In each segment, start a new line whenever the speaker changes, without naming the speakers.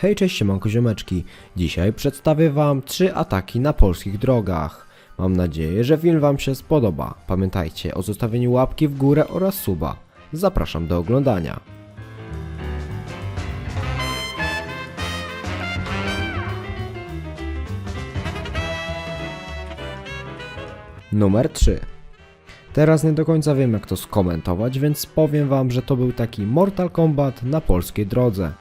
Hej, cześć, siemanko ziomeczki. Dzisiaj przedstawię wam trzy ataki na polskich drogach. Mam nadzieję, że film wam się spodoba. Pamiętajcie o zostawieniu łapki w górę oraz suba. Zapraszam do oglądania. Numer 3. Teraz nie do końca wiem jak to skomentować, więc powiem wam, że to był taki Mortal Kombat na polskiej drodze.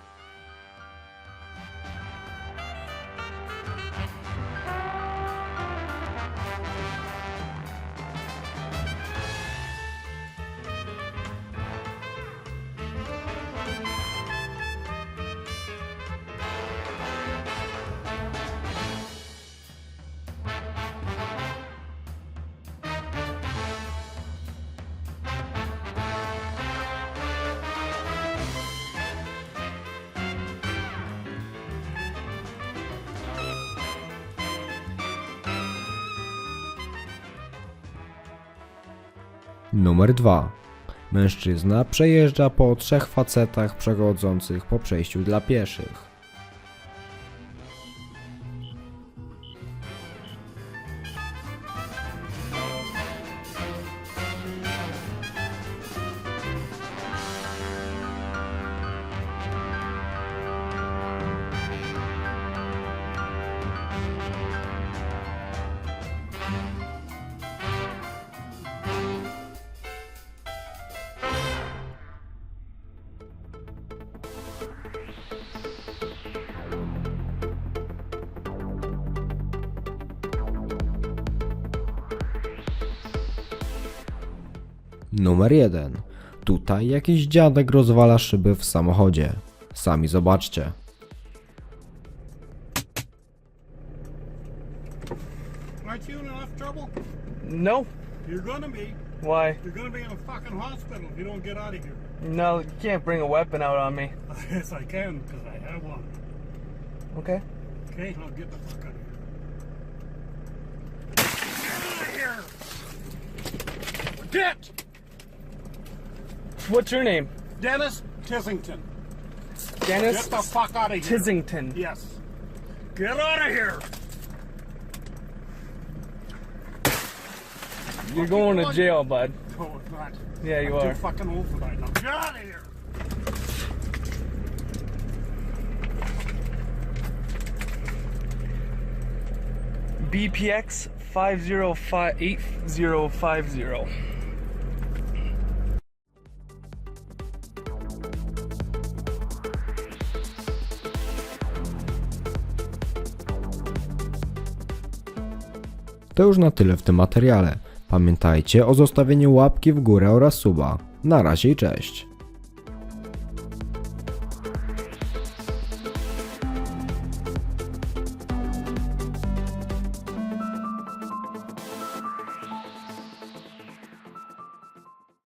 Numer 2. Mężczyzna przejeżdża po trzech facetach przechodzących po przejściu dla pieszych. Numer 1. Tutaj jakiś dziadek rozwala szyby w samochodzie. Sami zobaczcie.
Aren't you in enough trouble?
No.
You're gonna be.
Why?
You're gonna be in a fucking hospital if you don't get out of here.
No, you can't bring a weapon out on me.
yes, I can, because I have one.
Okay.
Okay, now get the fuck out of here. Get out of here! Get!
What's your name?
Dennis Tissington.
Dennis
Get the fuck out of here.
Tissington.
Yes. Get out of here!
You're going to jail, bud.
No, it's not.
Yeah, you
I'm
are.
too fucking old for that now. Get out of here!
BPX 5058050.
To już na tyle w tym materiale. Pamiętajcie o zostawieniu łapki w górę oraz suba. Na razie i cześć.